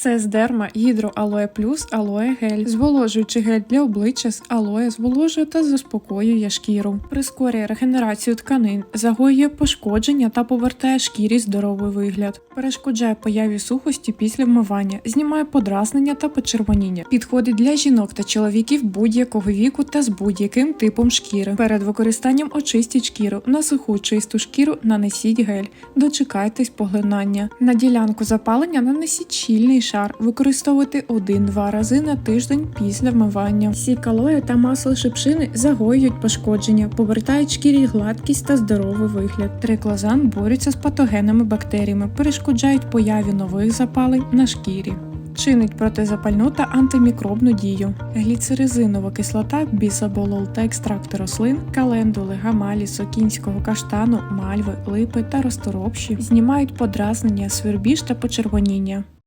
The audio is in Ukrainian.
Сесдерма гідроалоe плюс алоe гель, зволожуючий гель для обличчя з алоe зволожує та заспокоює шкіру, прискорює регенерацію тканин, загоює пошкодження та повертає шкірі здоровий вигляд, перешкоджає появі сухості після вмивання, знімає подразнення та почервоніння, підходить для жінок та чоловіків будь-якого віку та з будь-яким типом шкіри. Перед використанням очистіть шкіру, на суху чисту шкіру нанесіть гель, дочекайтесь поглинання. На ділянку запалення нанесіть щільний шар, використовуйте 1-2 рази на тиждень після вмивання. Сік алоє та масло шипшини загоюють пошкодження, повертають шкірі гладкість та здоровий вигляд. Триклозан борються з патогенними бактеріями, перешкоджають появі нових запалень на шкірі. Чинить протизапальну та антимікробну дію. Гліцеризинова кислота, бісаболол та екстракти рослин, календули, гамалі, сокінського каштану, мальви, липи та розторопші знімають подразнення, свербіж та почервоніння.